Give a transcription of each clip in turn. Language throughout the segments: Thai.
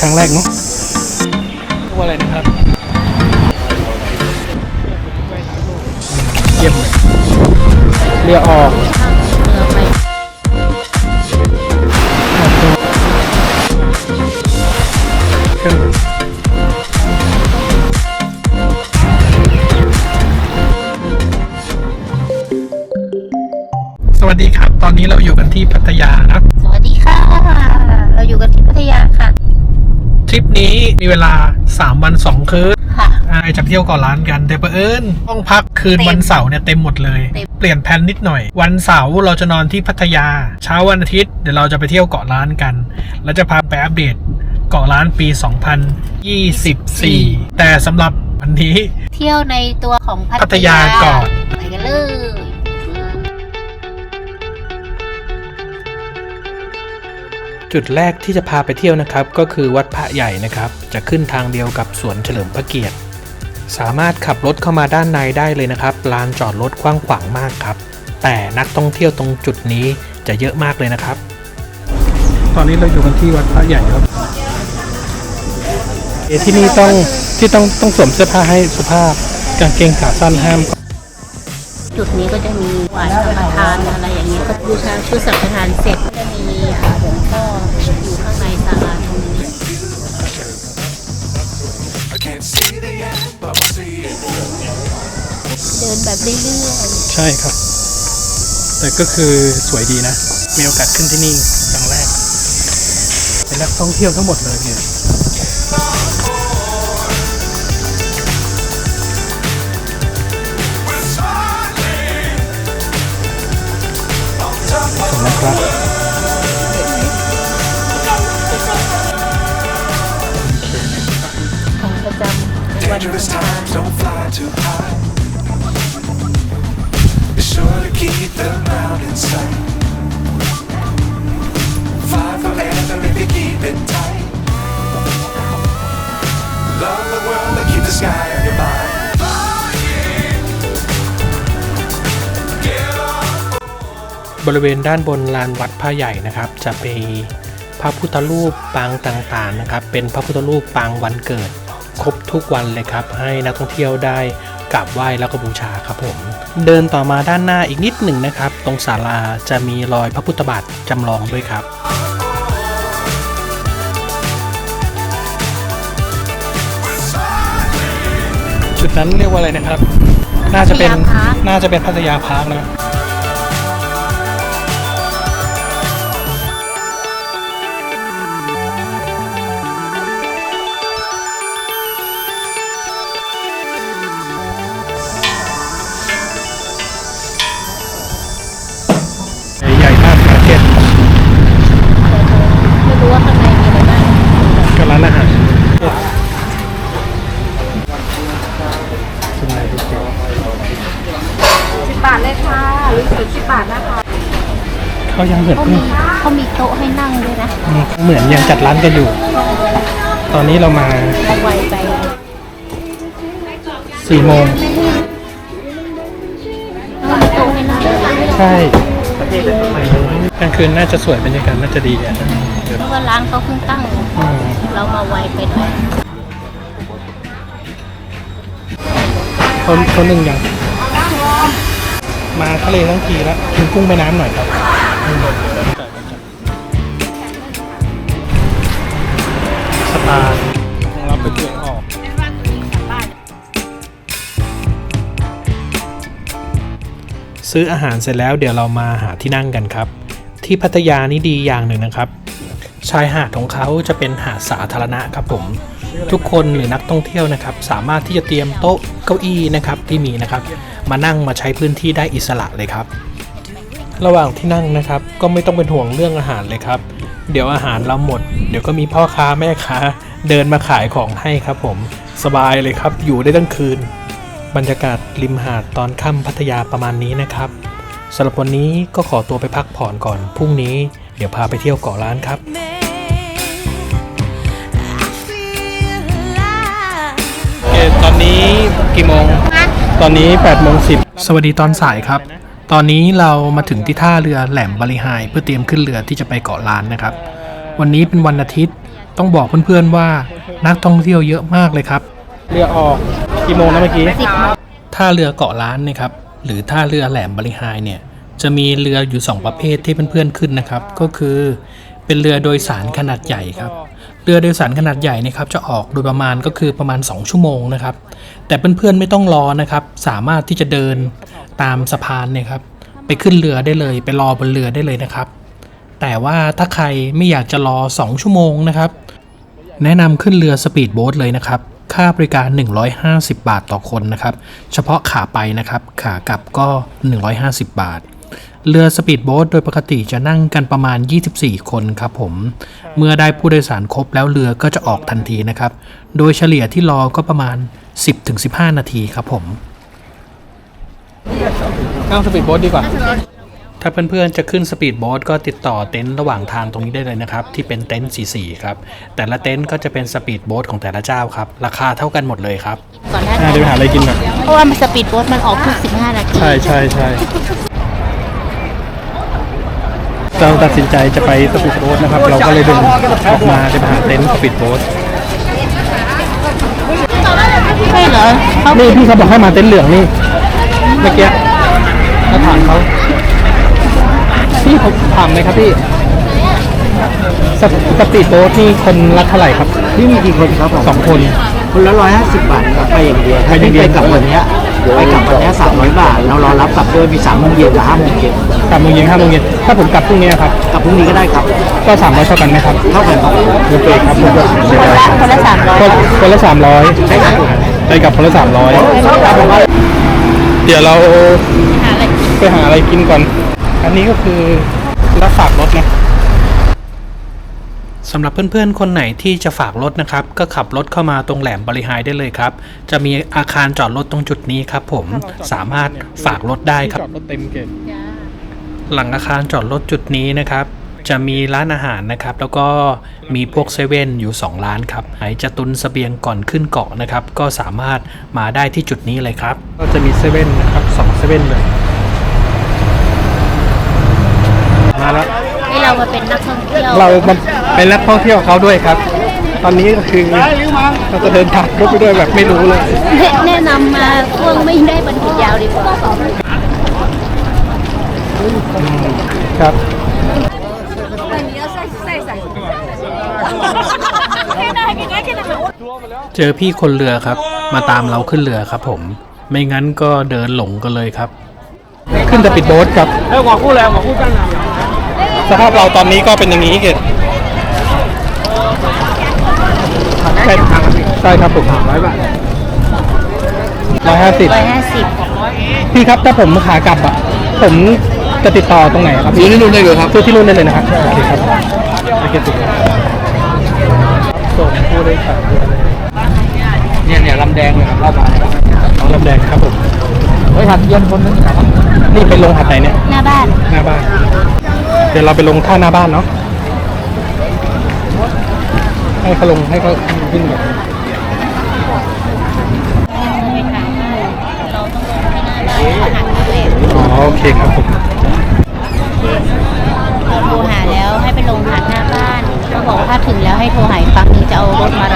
ครั้งแรกเนาะว่าอะไรนะครับเยี่ยมเลยเรือออกออกตัวเครื่องบินสวัสดีครับ ตอนนี้เราอยู่กันที่พัทยาครับ สวัสดีค่ะ เราอยู่กันที่พัทยาค่ะ ทริป นี้มีเวลา 3 วัน 2 คืนค่ะ อ่าจะไปเที่ยวเกาะล้านกัน แต่เผอิญห้องพักคืนเต็มวันเสาร์เนี่ยเต็มหมดเลย เต็ม เปลี่ยนแผนนิดหน่อย วันเสาร์เราจะนอนที่พัทยา เช้าวันอาทิตย์เดี๋ยวเราจะไปเที่ยวเกาะล้านกัน แล้วจะพาไปอัปเดตเกาะล้านปี 2024 แต่สำหรับวันนี้ เที่ยวในตัวของพัทยาก่อน ไปกันเลย จุดแรกที่จะพาไปเที่ยวนะครับ ก็คือวัดพระใหญ่นะครับ จะขึ้นทางเดียวกับสวนเฉลิมพระเกียรติ สามารถขับรถเข้ามาด้านในได้เลยนะครับลานจอดรถกว้างขวางมากครับ แต่นักท่องเที่ยวตรงจุดนี้จะเยอะมากเลยนะครับ ตอนนี้เราอยู่กันที่วัดพระใหญ่ครับเอ่อที่นี่ต้องที่ต้องต้องสวมเสื้อผ้าให้สุภาพกางเกงขาสั้นห้าม จุดนี้ก็จะมีหวานสังฆทานอะไรอย่างนี้ก็บูชาชุดสังฆทานเสร็จก็จะมีอ่าหลวงพ่ออยู่ข้างในศาลาตรงนี้ เดินแบบเรื่อยใช่ครับ แต่ก็คือสวยดีนะ มีโอกาสขึ้นที่นี่ครั้งแรก เป็นนักท่องเที่ยวทั้งหมดเลยเนี่ย นะครับ ๆของประจำวัน dangerous อังคาร times. Don't fly too high. Be sure to keep the ground in sight. Fly forever if you keep it tight. Love the world, but keep the sky on your mind. บริเวณด้านบนลานวัดพระใหญ่นะครับ จะมีพระพุทธรูปปางต่างๆนะครับ เป็นพระพุทธรูปปางวันเกิด ครบทุกวันเลยครับ ให้นักท่องเที่ยวได้กราบไหว้แล้วก็บูชาครับผม เดินต่อมาด้านหน้าอีกนิดหนึ่งนะครับ ตรงศาลาจะมีรอยพระพุทธบาทจำลองด้วยครับจุดนั้นเรียกว่าอะไรนะครับ น่าจะเป็นพัทยาพาร์คน่าจะเป็นพัทยาพาร์คนะ ยังเหมือนเขาเพิ่มีงเขามีโต๊ะให้นั่งด้วยนะเหมือนยังจัดร้านกันอยู่ ตอนนี้เรามาเอาไวไปสี่โมงเขามีโต๊ะให้นั่งด้วยนะใช่กลางคืนน่าจะสวยบรรยากาศน่าจะดีอะเพราะว่าร้านเขาเพิ่งตั้งอืมเรามาไวไปหน่อยเขาเขาหนึ่งยังมาทะเลทั้งทีแล้วกินกุ้งแม่น้ำหน่อยครับอืม สตาร์ของเราไปเกี่ยวออกซื้ออาหารเสร็จแล้วเดี๋ยวเรามาหาที่นั่งกันครับ ที่พัทยานี่ดีอย่างหนึ่งนะครับ ชายหาดของเขาจะเป็นหาดสาธารณะครับผม ทุกคนหรือนักท่องเที่ยวนะครับ สามารถที่จะเตรียมโต๊ะเก้าอี้นะครับที่มีนะครับ มานั่งมาใช้พื้นที่ได้อิสระเลยครับ ระหว่างที่นั่งนะครับ ก็ไม่ต้องเป็นห่วงเรื่องอาหารเลยครับ เดี๋ยวอาหารเราหมด เดี๋ยวก็มีพ่อค้าแม่ค้า เดินมาขายของให้ครับผม สบายเลยครับ อยู่ได้ทั้งคืน บรรยากาศริมหาดตอนค่ำพัทยาประมาณนี้นะครับสำหรับวันนี้ก็ขอตัวไปพักผ่อนก่อน พรุ่งนี้เดี๋ยวพาไปเที่ยวเกาะล้านครับโอเคตอนนี้กี่โมง ตอนนี้8โมง10 สวัสดีตอนสายครับ ตอนนี้เรามาถึงที่ท่าเรือแหลมบริหาย เพื่อเตรียมขึ้นเรือที่จะไปเกาะล้านนะครับ วันนี้เป็นวันอาทิตย์ต้องบอกเพื่อนๆว่านักท่องเที่ยวเยอะมากเลยครับ เรือออกกี่โมงนะเมื่อกี้สิบโมงท่าเรือเกาะล้านนะครับหรือท่าเรือแหลมบริหายเนี่ยจะมีเรืออยู่ 2 ประเภทที่เพื่อนๆขึ้นนะครับ ก็คือเป็นเรือโดยสารขนาดใหญ่ครับ เรือโดยสารขนาดใหญ่เนะครับจะออกโดยประมาณก็คือประมาณ 2 ชั่วโมงนะครับ แต่เพื่อนๆไม่ต้องรอนะครับ สามารถที่จะเดินตามสะพานเนี่ยครับไปขึ้นเรือได้เลย ไปรอบนเรือได้เลยนะครับ แต่ว่าถ้าใครไม่อยากจะรอ 2 ชั่วโมงนะครับ แนะนำขึ้นเรือสปีดโบ๊ทเลยนะครับ ค่าบริการ 150 บาทต่อคนนะครับ เฉพาะขาไปนะครับ ขากลับก็ 150 บาท เรือสปีดโบ๊ทโดยปกติจะนั่งกันประมาณ 24 คนครับผม เมื่อได้ผู้โดยสารครบแล้วเรือก็จะออกทันทีนะครับ โดยเฉลี่ยที่รอก็ประมาณ 10-15 นาทีครับผมนั่งสปีดโบ๊ทดีกว่า ถ้าเพื่อนๆจะขึ้นสปีดโบ๊ทก็ติดต่อเต็นท์ระหว่างทางตรงนี้ได้เลยนะครับ ที่เป็นเต็นท์สีๆครับ แต่ละเต็นท์ก็จะเป็นสปีดโบ๊ทของแต่ละเจ้าครับ ราคาเท่ากันหมดเลยครับก่อนหน้าอ่าเดี๋ยวไปหาอะไรกินก่อนเพราะว่ามันสปีดโบ๊ทมันออกทุก15นาที ใช่ใช่ใช่ เราตัดสินใจจะไปสปีดโบ๊ทนะครับ เราก็เลยเดินออกมาจะไปหาเต็นท์สปีดโบ๊ทใช่เหรอเขานี่พี่เขาบอกให้มาเต็นท์เหลืองนี่ เมื่อกี้เราถามเขาพี่ผมถามไหมครับพี่สปสปีดโบ๊ทนี่คนละเท่าไหร่ครับ นี่มีกี่คนครับผมสองคน คนละร้อยห้าสิบบาทครับไปอย่างเดียวไปอย่างเดียว ไปกลับวันเนี้ย ไปกลับวันเนี้ยสามร้อยบาท เรารอรับกลับด้วยมีสามโมงเย็นกับห้าโมงเย็นกลับโมงเย็นห้าโมงเย็นถ้าผมกลับพรุ่งนี้ครับ กลับพรุ่งนี้ก็ได้ครับ ก็สามร้อยเท่ากันไหมครับ เท่ากันครับโอเคครับผมคนละคนละสามร้อยคนคนละสามร้อยใช่ครับไปกับคนละสามร้อยเดี๋ยวเราหาอะไรกินไปหาอะไรกินก่อน อันนี้ก็คือรับฝากรถนะ สำหรับเพื่อนๆ คนไหนที่จะฝากรถนะครับ ก็ขับรถเข้ามาตรงแหลมบริหายได้เลยครับ จะมีอาคารจอดรถตรงจุดนี้ครับผมสามารถฝากรถได้ครับรถเต็มเกตจ้าหลังอาคารจอดรถจุดนี้นะครับ จะมีร้านอาหารนะครับ แล้วก็มีพวกเซเว่นอยู่ 2 ร้านครับไหนจะตุนเสบียงก่อนขึ้นเกาะนะครับ ก็สามารถมาได้ที่จุดนี้เลยครับ ก็จะมีเซเว่นนะครับสองเซเว่นเลยมาแล้ว ให้เรามาเป็นนักท่อง เที่ยวเรามันเป็นนักท่องเที่ยวเขาด้วยครับ ตอนนี้ก็คือเราจะเดินทางรถไปด้วยแบบไม่รู้เลย แนะแนะนำมาช่วงไม่ได้บันทึกยาวดีกว่าครับเจอพี่คนเรือครับ มาตามเราขึ้นเรือครับผม ไม่งั้นก็เดินหลงกันเลยครับ ขึ้นแต่ปิดโบ๊ทครับเออหัวคู่แล้วหัวคู่กัน สภาพเราตอนนี้ก็เป็นอย่างนี้เกดใช่ใช่ครับผมร้อยบาทร้อยห้าสิบร้อยห้าสิบพี่ครับถ้าผมขากลับอะ ผมจะติดต่อตรงไหนครับซื้อที่นู่นได้เลยครับซื้อที่นู่นได้เลยนะครับโอเคครับโอเคติดส่งผู้โดยสารเนี่ยเนี่ยลำแดงเลยครับเรามาน้องลำแดงครับผมเฮ้ยหัดเย็นคนนึงครับนี่ไปลงหาดไหนเนี่ย หน้าบ้าน หน้าบ้านเดี๋ยวเราไปลงท่าหน้าบ้านเนาะให้เขาลงให้เขาขึ้นแบบไปเราต้องลงท่าหน้าบ้านหาตัวเองอ๋อโอเคครับผมเราโทรหาแล้วให้ไปลงหาดหน้าบ้านเขาบอกว่าถ้าถึงแล้วให้โทรหาอีกฝั่งหนึงจะเอารถมารับ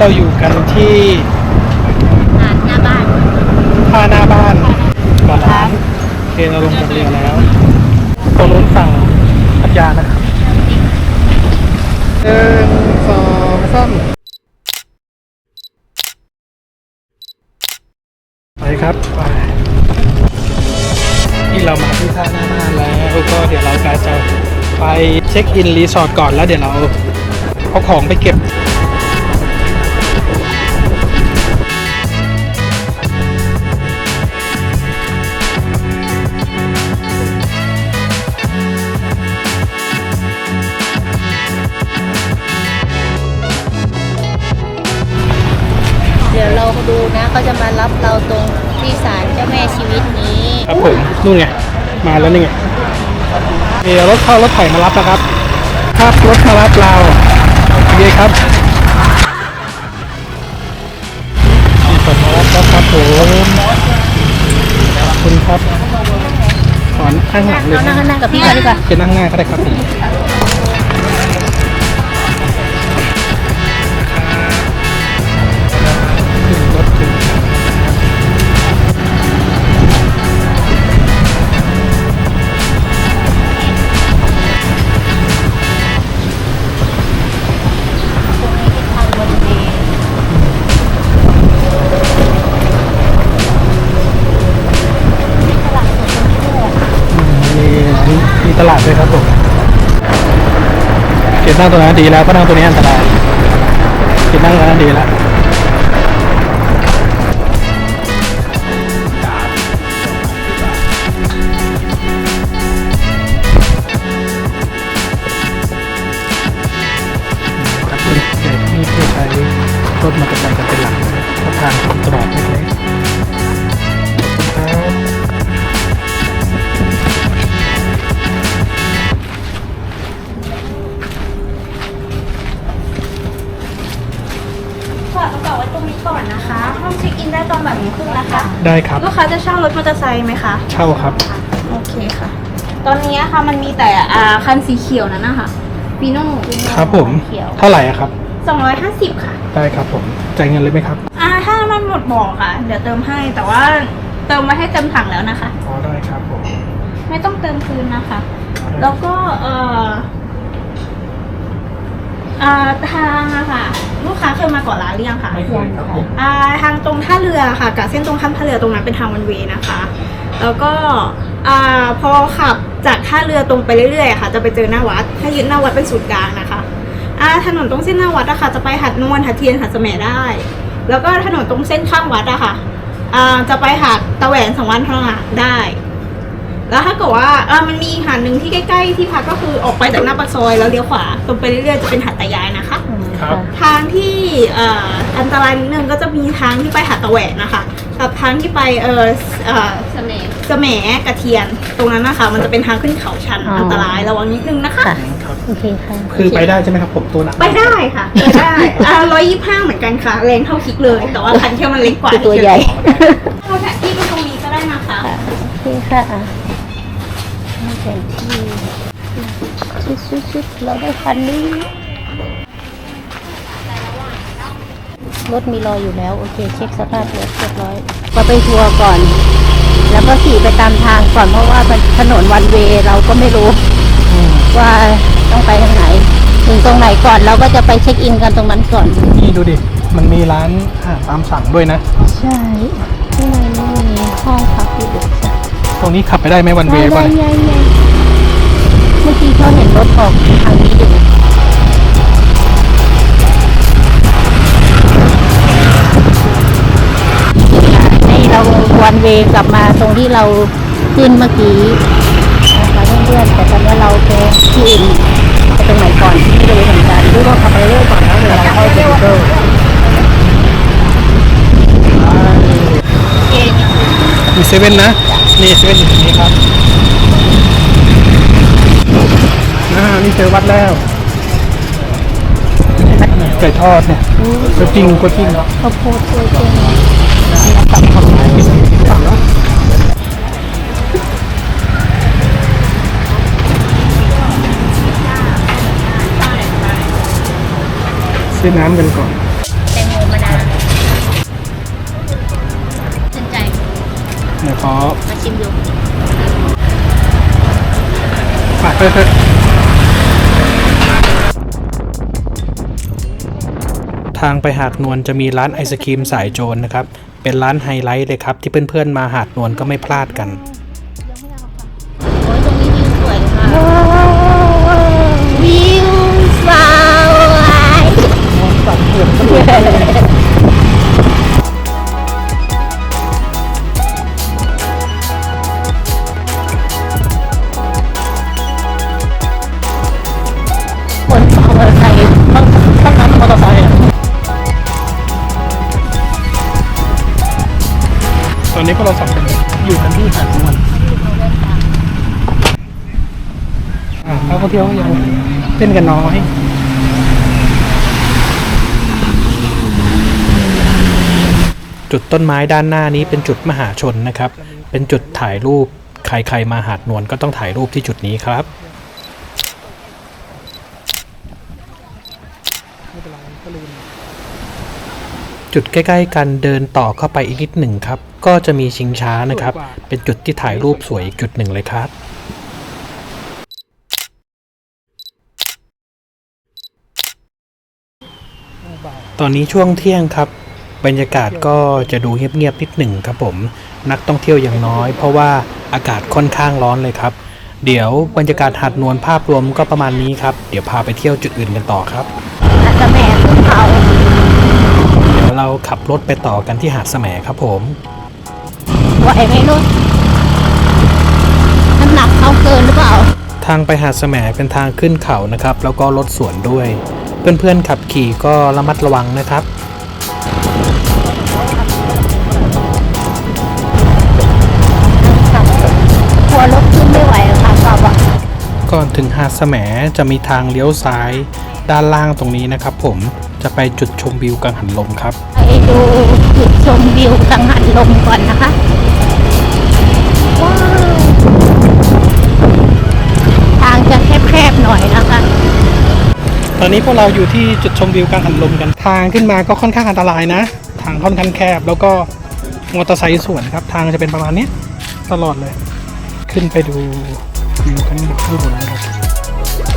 เราอยู่กันที่หาดหน้าบ้านท่าหน้าบ้านก่อนร้านโอเคเราลงจากเรือแล้วตรงนู้นฝั่งพัทยานะครับหนึ่งสองสามไปครับไปที่เรามาที่ท่าหน้าบ้านแล้วก็เดี๋ยวเราจะจะไปเช็คอินรีสอร์ทก่อนแล้วเดี๋ยวเราเอาของไปเก็บ นี้ครับผมนู่นไง มาแล้วนี่ไงโอเคเดี๋ยวรถเข้ารถไถมารับนะครับครับรถมารับเราโอเคครับมีคนมารับแล้วครับผมขอบคุณครับขอนข้างหลังเลยเรานั่งข้างหน้ากับพี่ก่อนดีกว่าเป็นนั่งหน้าก็ได้ครับผม นั่งตัวนั้นดีแล้วก็นั่งตัวนี้อันตรายเก็บนั่งตัวนั้นดีแล้วครับเด็กๆนี่คือใช้รถมอเตอร์ไซค์ ได้ครับลูกค้าจะเช่ารถมอเตอร์ไซค์ไหมคะเช่าครับ โอเคค่ะ ตอนนี้ค่ะมันมีแต่อ่าคันสีเขียวนั่นนะคะปีโน่ครับผมเท่าไหร่อะครับสองร้อยห้าสิบค่ะ ได้ครับผมจ่ายเงินเลยไหมครับอ่าถ้ามันหมดบอกค่ะ เดี๋ยวเติมให้แต่ว่าเติมมาให้เต็มถังแล้วนะคะ อ๋อได้ครับผมไม่ต้องเติมคืนนะคะ แล้วก็เอ่อ อ่าทางอะค่ะ ลูกค้าเคยมาก่อนร้านหรือยังคะไม่เคยครับผมอ่าทางตรงท่าเรือค่ะกับเส้นตรงข้ามท่าเรือตรงนั้นเป็นทางวันเวย์นะคะ แล้วก็อ่าพอขับจากท่าเรือตรงไปเรื่อยๆอะค่ะ จะไปเจอหน้าวัด ถ้ายึดหน้าวัดเป็นศูนย์กลางนะคะอ่าถนนตรงเส้นหน้าวัดอะค่ะจะไปหัดนวลหัดเทียนหัดเสมได้ แล้วก็ถนนตรงเส้นข้างวัดอะค่ะอ่าจะไปหัดตะแหวนสังวันทองอะได้ แล้วถ้าเกิดว่าเออมันมีอีกหาดหนึ่งที่ใกล้ ๆ ที่พักก็คือออกไปจากหน้าปากซอยแล้วเลี้ยวขวาตรงไปเรื่อยๆจะเป็นหาดตายายนะคะ ครับ ทางที่เอ่ออันตรายนิดนึงก็จะมีทางที่ไปหาดตะแหวนนะคะกับทางที่ไปเออเออเสน่ห์สแหมกระเทียน ตรงนั้นนะคะ มันจะเป็นทางขึ้นเขาชันอ๋ออั อันตรายระวังนิดนึงนะคะ ค่ะ ครับ โอเคค่ะ คือไปได้ใช่ไหมครับผมตัวหนักไปได้ค่ะไปได้อ่าร้อยยี่ห้าเหมือนกันค่ะแรงเท่าคลิกเลย แต่ว่าคันเที่ยวมันเล็กกว่าคือตัวใหญ่ เอาแผนที่ไปตรงนี้ก็ได้นะคะโอเคค่ะ นี่นที่ชุดชุดชุดเราได้คันนี้ รถมีรอยอยู่แล้ว โอเค เช็คสภาพรถเรียบร้อยก็ไปทัวร์ก่อน แล้วก็ขี่ไปตามทางก่อนเพราะว่าถนนวันเวเราก็ไม่รู้ ว่าต้องไปทางไหน ถึงตรงไหนก่อนเราก็จะไปเช็คอินกันตรงนั้นก่อน นี่ดูดิ มันมีร้านอาหารตามสั่งด้วยนะ ใช่ รงนี้ขับไปได้ไหมวันเวได้ย์ได้ป่ะเนี่ยได้ได้เมื่อกี้เขาเห็นรถออกทางนี้อยู่ให้เราวันเวกลับมาตรงที่เราขึ้นเมื่อกี้นะคะเพื่อนๆแต่ตอนนี้เราไปที่อื่นไปตรงไหนก่อนไม่รู้เหมือนกันรู้ว่าขับไปเรื่อยก่อนแล้วเดี๋ยวเราเข้าไปดูมีเซเว่นนะ นี่เซเว่นอยู่ตรงนี้ครับอ่านี่เจอวัดแล้วไก่ทอดเนี่ยก็จริงก็จริงข้าวโพดด้วยใช่ไหมตับทำไมตับแล้วซื้อน้ำกันก่อน ดี๋ยวขอมาชิมดูฝากไปเถอะทางไปหาดนวลจะมีร้านไอศครีมสายโจรนะครับ เป็นร้านไฮไลท์เลยครับ ที่เพื่อนๆมาหาดนวลก็ไม่พลาดกัน โอ้ยตรงนี้วิวสวยค่ะวิวสวยคน นี้พวเราสองคนอยู่กันที่หาดนวลเขาก็เที่ยวยังเต้นกันน้อยจุดต้นไม้ด้านหน้านี้เป็นจุดมหาชนนะครับ เป็นจุดถ่ายรูป ใครๆมาหาดนวลก็ต้องถ่ายรูปที่จุดนี้ครับ จุดใกล้ ๆ กันเดินต่อเข้าไปอีกนิดหนึ่งครับ ก็จะมีชิงช้านะครับ เป็นจุดที่ถ่ายรูปสวยอีกจุดหนึ่งเลยครับตอนนี้ช่วงเที่ยงครับ บรรยากาศก็จะดูเงียบๆนิดหนึ่งครับผม นักท่องเที่ยวอย่างน้อย เพราะว่าอากาศค่อนข้างร้อนเลยครับ เดี๋ยวบรรยากาศหาดนวลภาพรวมก็ประมาณนี้ครับ เดี๋ยวพาไปเที่ยวจุดอื่นกันต่อครับอาจจะแม่ขึ้นเขาเดี๋ยวเราขับรถไปต่อกันที่หาดแสมครับผม ไหวไหมลูกน้ำหนักเขาเกินหรือเปล่า ทางไปหาดแสมเป็นทางขึ้นเขานะครับ แล้วก็รถสวนด้วย เพื่อนๆขับขี่ก็ระมัดระวังนะครับกลัวรถขึ้นไม่ไหวอะค่ะกลับอะก่อนถึงหาดแสมจะมีทางเลี้ยวซ้าย ด้านล่างตรงนี้นะครับ ผมจะไปจุดชมวิวกังหันลมครับ ไปดูจุดชมวิวกังหันลมก่อนนะคะว้าว ทางจะแคบๆหน่อยนะคะ ตอนนี้พวกเราอยู่ที่จุดชมวิวกังหันลมกันทางขึ้นมาก็ค่อนข้างอันตรายนะ ทางค่อนข้างแคบแล้วก็มอเตอร์ไซค์สวนครับ ทางจะเป็นประมาณนี้ตลอดเลย ขึ้นไปดูวิวข้างบนข้างบนนะครับ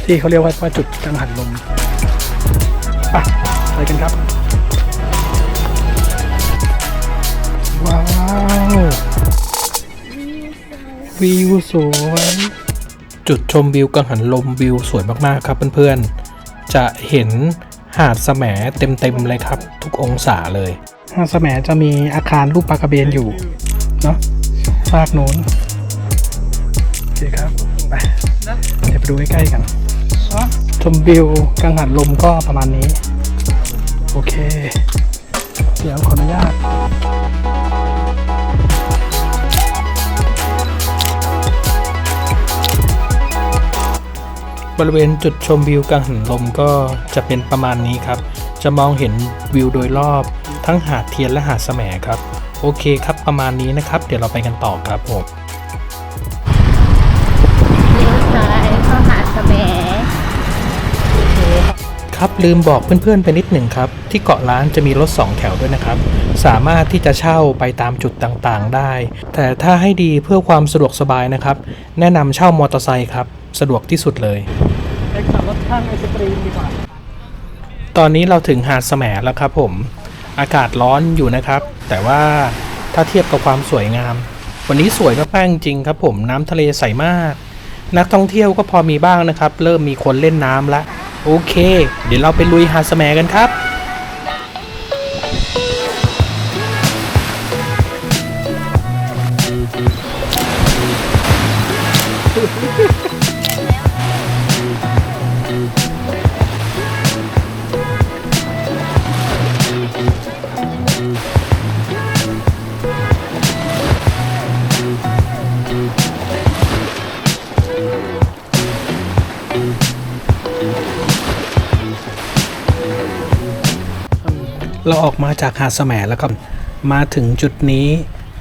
ที่เขาเรียกว่าว่าจุดกังหันลมไปไปกันครับ ว้าว วิวสวย จุดชมวิวกังหันลมวิวสวยมากๆครับเพื่อนๆ จะเห็นหาดแสมเต็มๆเลยครับ ทุกองศาเลย หาดแสมจะมีอาคารรูปปลากระเบนอยู่ เนาะฝากโน้นโอเคครับไปเดี๋ยวไปดูใกล้ๆกันชมวิวกังหันลมก็ประมาณนี้ โอเค เดี๋ยวขออนุญาต บริเวณจุดชมวิวกังหันลมก็จะเป็นประมาณนี้ครับ จะมองเห็นวิวโดยรอบ ทั้งหาดเทียนและหาดแสมครับ โอเคครับประมาณนี้นะครับ เดี๋ยวเราไปกันต่อครับผมเลี้ยวซ้ายเข้าหาดแสมครับลืมบอกเพื่อนๆไปนิดหนึ่งครับ ที่เกาะล้านจะมีรถ2แถวด้วยนะครับ สามารถที่จะเช่าไปตามจุดต่างๆได้ แต่ถ้าให้ดีเพื่อความสะดวกสบายนะครับ แนะนำเช่ามอเตอร์ไซค์ครับ สะดวกที่สุดเลยไปขับร ถข้างไอศกรีมดีกว่า ตอนนี้เราถึงหาดแสมแล้วครับผม อากาศร้อนอยู่นะครับ แต่ว่าถ้าเทียบกับความสวยงาม วันนี้สวยมากๆจริงครับผมน้ำทะเลใสมาก นักท่องเที่ยวก็พอมีบ้างนะครับ เริ่มมีคนเล่นน้ำละ โอเค เดี๋ยวเราไปลุยหาดแสมกันครับ เราออกมาจากหาดแสมแล้วครับมาถึงจุดนี้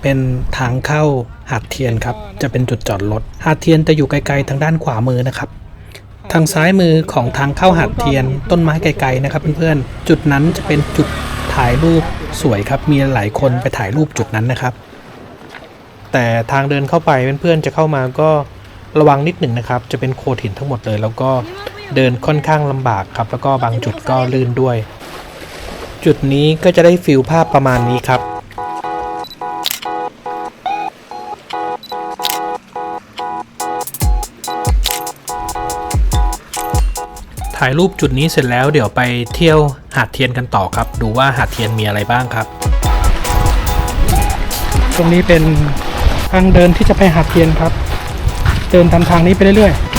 เป็นทางเข้าหาดเทียนครับ จะเป็นจุดจอดรถหาดเทียนจะอยู่ไกลๆทางด้านขวามือนะครับ ทางซ้ายมือของทางเข้าหาดเทียนต้นไม้ไกลๆนะครับเพื่อนๆจุดนั้นจะเป็นจุดถ่ายรูปสวยครับ มีหลายคนไปถ่ายรูปจุดนั้นนะครับ แต่ทางเดินเข้าไปเพื่อนๆจะเข้ามาก็ระวังนิดหนึ่งนะครับ จะเป็นโขดหินทั้งหมดเลย แล้วก็เดินค่อนข้างลำบากครับ แล้วก็บางจุดก็ลื่นด้วย จุดนี้ก็จะได้ฟิลภาพประมาณนี้ครับ ถ่ายรูปจุดนี้เสร็จแล้วเดี๋ยวไปเที่ยวหาดเทียนกันต่อครับ ดูว่าหาดเทียนมีอะไรบ้างครับ ตรงนี้เป็นทางเดินที่จะไปหาดเทียนครับ เดินตามทางนี้ไปเรื่อยๆ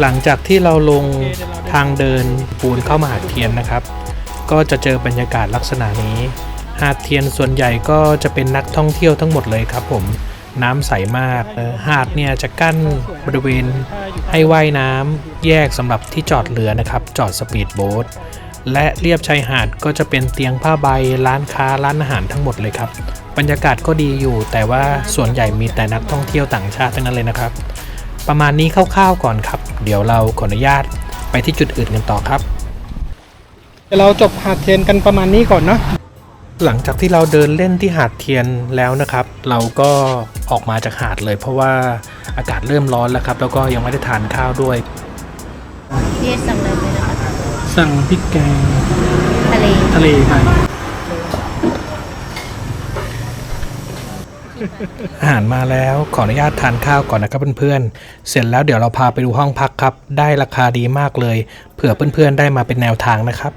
หลังจากที่เราลงทางเดินปูนเข้ามาหาดเทียนนะครับ ก็จะเจอบรรยากาศลักษณะนี้ หาดเทียนส่วนใหญ่ก็จะเป็นนักท่องเที่ยวทั้งหมดเลยครับผมน้ำใสมาก หาดเนี่ยจะกั้นบริเวณให้ว่ายน้ำแยกสำหรับที่จอดเรือนะครับ จอดสปีดโบ๊ทและเรียบชายหาดก็จะเป็นเตียงผ้าใบร้านค้าร้านอาหารทั้งหมดเลยครับ บรรยากาศก็ดีอยู่ แต่ว่าส่วนใหญ่มีแต่นักท่องเที่ยวต่างชาติทั้งนั้นเลยนะครับ ประมาณนี้คร่าวๆก่อนครับ เดี๋ยวเราขออนุญาตไปที่จุดอื่นกันต่อครับเดี๋ยวเราจบหาดเทียนกันประมาณนี้ก่อนเนาะหลังจากที่เราเดินเล่นที่หาดเทียนแล้วนะครับ เราก็ออกมาจากหาดเลย เพราะว่าอากาศเริ่มร้อนแล้วครับ แล้วก็ยังไม่ได้ทานข้าวด้วยพี่สั่งเลยไหมนะคะสั่งพริกแกงทะเลทะเลไป อาหารมาแล้วขออนุญาตทานข้าวก่อนนะครับเพื่อนๆ เสร็จแล้วเดี๋ยวเราพาไปดูห้องพักครับ ได้ราคาดีมากเลย เผื่อเพื่อนๆได้มาเป็นแนวทางนะครับ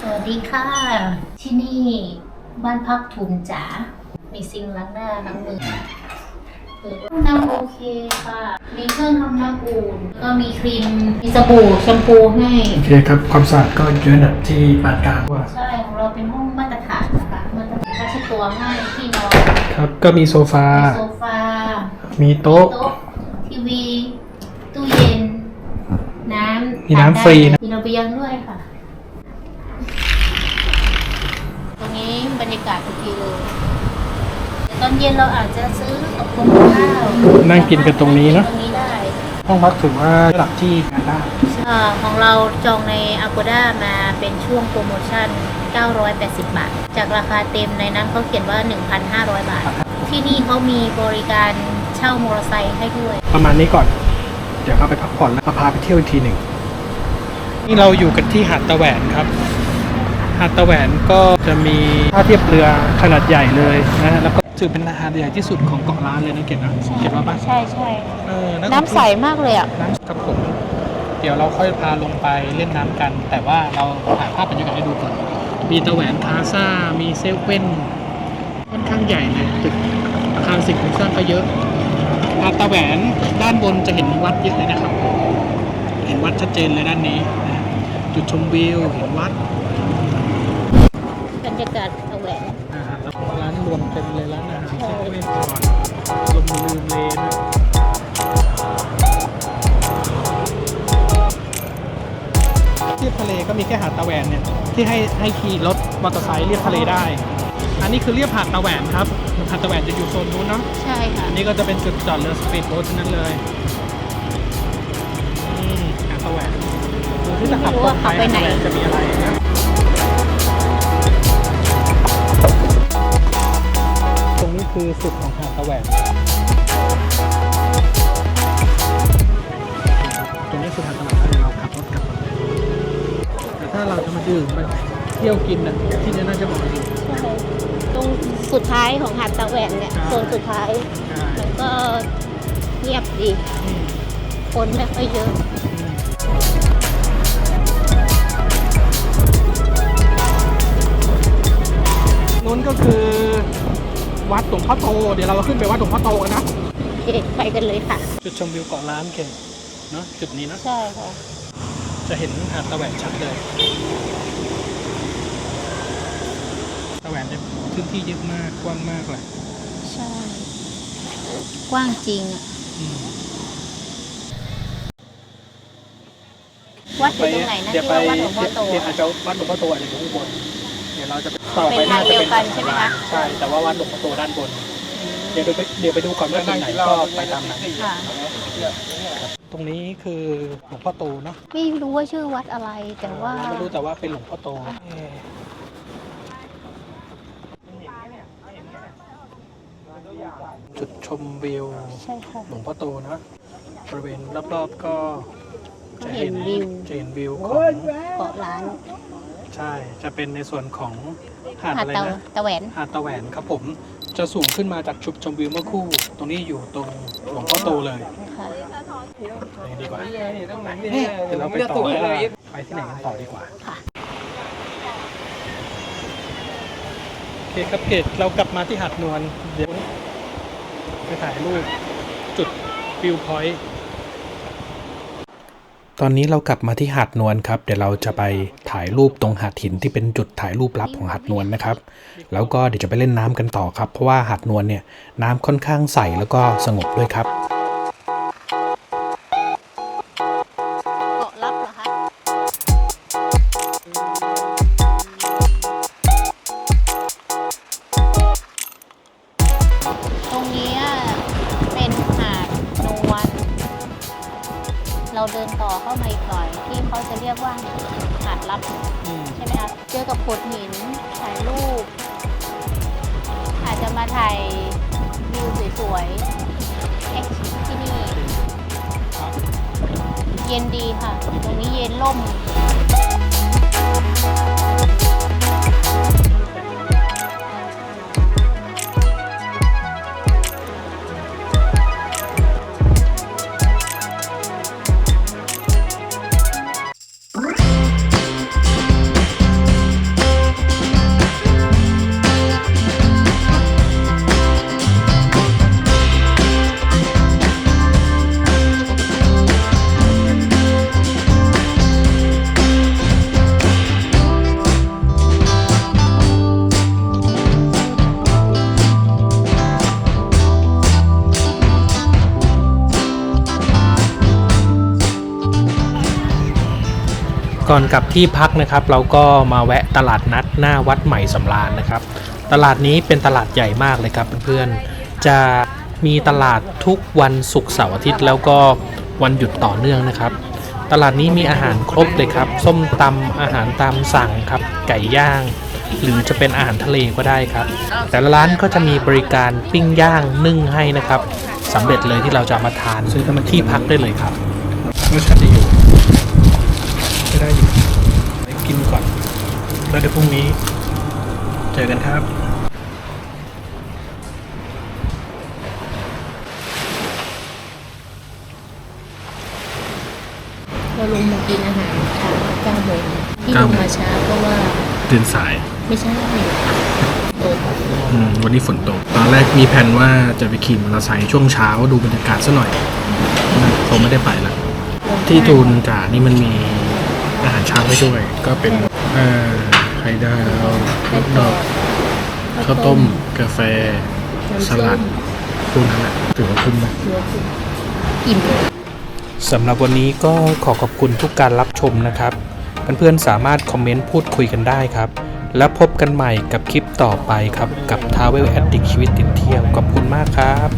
สวัสดีค่ะ ที่นี่บ้านพักทุนจ๋า มีซิงค์ล้างหน้าล้างมือเปิดห้องน้ำโอเคค่ะ มีเครื่องทำน้ำอุ่นก็มีครีม มีสบู่แชมพูให้ โอเคครับ ความสะอาดก็เยอะนะที่ปานกลางว่า ใช่านผ้าเช็ดตัวให้ที่นอนครับก็มีโซฟาโซฟามีโต๊ะ โต๊ะทีวี ตู้เย็น น้ำมีน้ำฟรีนะ มีระเบียงด้วยค่ะ ตรงนี้บรรยากาศโอเคเลยแต่ตอนเย็นเราอาจจะซื้อกับคนข้าวนั่งกินกันตรงนี้เนาะตรงนี้ได้ ห้องพักถือว่าระดับที่งานได้อ่าของเราจองใน Agoda มาเป็นช่วงโปรโมชั่น 980 บาท จากราคาเต็มในนั้นเขาเขียนว่า 1,500 บาท ที่นี่เขามีบริการเช่ามอเตอร์ไซค์ให้ด้วย ประมาณนี้ก่อน เดี๋ยวเราไปพักผ่อนแล้วพาไปเที่ยวอีกทีหนึ่ง นี่เราอยู่กันที่หาดตะแหวนครับ หาดตะแหวนก็จะมีท่าเทียบเรือขนาดใหญ่เลยนะแล้วก็ถือเป็นหาดใหญ่ที่สุดของเกาะล้านเลยนะเกดนะเกดว่าป่ะใช่ใช่เออนักท่องน้ำเที่ยวใสมากเลยอะน้ำกับผมเดี๋ยวเราค่อยพาลงไปเล่นน้ำกัน แต่ว่าเราถ่ายภาพบรรยากาศให้ดูก่อน มีตะแหวนคาซ่า มีเซเว่นค่อนข้างใหญ่เลยตึกอาคารสิ่งปลูกสร้างก็เยอะหาดตะแหวนด้านบนจะเห็นวัดเยอะเลยนะครับ เห็นวัดชัดเจนเลยด้านนี้นะจุดชมวิวเห็นวัดบรรยากาศตะแหวนอ่าแล้วร้านรวมเต็มเลย ทียบทะเลก็มีแค่หาดตะแหวนเนี่ยที่ให้ให้ขี่รถมอเตอร์ไซค์เรียบทะเลได้ อันนี้คือเรียบหาดตะแหวนครับหาดตะแหวนจะอยู่โซนนู้นเนาะใช่ค่ะ อันนี้ก็จะเป็นจุดจอดเรือสปีดโบ๊ททั้งนั้นเลยนี่หาดตะแหวนดูที่จะขับไม่รู้ว่าขับไปไหนหาดตะแวนจะมีอะไรนะตรงนี้คือสุดของหาดตะแหวน ถ้าเราจะมาดื่มไปเที่ยวกินน่ะที่นี่น่าจะบอกว่าดีตรงสุดท้ายของหาดตะแหวนเนี่ยใช่โซนสุดท้าย ใช่มันก็เงียบดี อืม คนไม่ค่อยเยอะ นู้นก็คือวัดหลวงพ่อโต เดี๋ยวเราขึ้นไปวัดหลวงพ่อโตกันนะ โอเค ไปกันเลยค่ะ จุดชมวิวเกาะล้านเก่งเนาะจุดนี้เนาะใช่ค่ะ จะเห็นหาดตะแหวนชัดเลย ตะแหวนจะพื้นที่เยอะมากกว้างมากเลยใช่ กว้างจริงอะ อืมวัดอยู่ตรงไหนนะเดี๋ยวที่ไปว่าวัดหลวงพ่อโตเดี๋ยวอาจจะวัดหลวงพ่อโตอาจจะอยู่ข้างบน เดี๋ยวเราจะต่อไปเป็นทางเดียวกันใช่ไหมคะ ใช่ แต่ว่าวัดหลวงพ่อโตด้านบน เดี๋ยวไปเดี๋ยวไปดูก่อนว่าที่ไหนก็ไปตามนั้น ค่ะ ตรงนี้คือหลวงพ่อโตเนาะไม่รู้ว่าชื่อวัดอะไรแต่ว่าไม่รู้แต่ว่าเป็นหลวงพ่อโตเอ๊ะจุดชมวิวใช่ค่ะหลวงพ่อโตนะบริเวณรอบๆก็จะเห็นวิวจะเห็นวิวของเกาะล้านใช่จะเป็นในส่วนของหาดหาดอะไรตะนะตะแหวนหาดตะแหวนครับผม จะสูงขึ้นมาจากชุดชมวิวเมื่อคู่ ตรงนี้อยู่ตรงหลวงพ่อโตเลยค่ะนี่ดีกว่าเดี๋ยวเราไปต่อไปที่ไหนกันต่อดีกว่าค่ะโอเคครับเกตเรากลับมาที่หาดนวลเดี๋ยวไปถ่ายรูปจุดวิวพอยต์ ตอนนี้เรากลับมาที่หาดนวลครับ เดี๋ยวเราจะไปถ่ายรูปตรงหาดหินที่เป็นจุดถ่ายรูปลับของหาดนวลนะครับ แล้วก็เดี๋ยวจะไปเล่นน้ำกันต่อครับ เพราะว่าหาดนวลเนี่ยน้ำค่อนข้างใสแล้วก็สงบด้วยครับ กับโขดหินถ่ายรูป อาจจะมาถ่ายวิวสวยๆแอคที่นี่ เย็นดีค่ะ ตรงนี้เย็นล่ม ก่อนกลับที่พักนะครับเราก็มาแวะตลาดนัดหน้าวัดใหม่สำราญนะครับ ตลาดนี้เป็นตลาดใหญ่มากเลยครับเพื่อนๆจะมีตลาดทุกวันศุกร์เสาร์อาทิตย์แล้วก็วันหยุดต่อเนื่องนะครับ ตลาดนี้มีอาหารครบเลยครับ ส้มตำอาหารตามสั่งครับ ไก่ย่าง หรือจะเป็นอาหารทะเลก็ได้ครับ แต่ละร้านก็จะมีบริการปิ้งย่างนึ่งให้นะครับสำเร็จเลยที่เราจะมาทานซื้อมาที่พักได้เลยครับรสชาติดีอยู่ ไม่ได้อยู่ไปกินก่อน แล้วเดี๋ยวพรุ่งนี้ เจอกันครับเราลงมากินอาหารเช้าเก้าโมงที่ลเก้างโมงมาช้าเพราะว่าตื่นสาย ไม่ใช่โดนอืมวันนี้ฝนตก ตอนแรกมีแผนว่าจะไปขี่มอเตอร์ไซค์ช่วงเช้าดูบรรยากาศซะหน่อยคงไม่ได้ไปละที่ตูนกานี่มันมี อาหารเช้าให้ด้วย ก็เป็นเอ่อไข่ดาวฮอทดอกข้าวต้ม กาแฟ สลัดพวกนั้นแหละถือว่าคุ้มนะเชื้อคืออิ่มเลยสำหรับวันนี้ก็ขอขอบคุณทุกการรับชมนะครับเพื่อนๆสามารถคอมเมนต์พูดคุยกันได้ครับ แล้วพบกันใหม่กับคลิปต่อไปครับ กับ Travel Addict ชีวิตติดเที่ยวขอบคุณมากครับ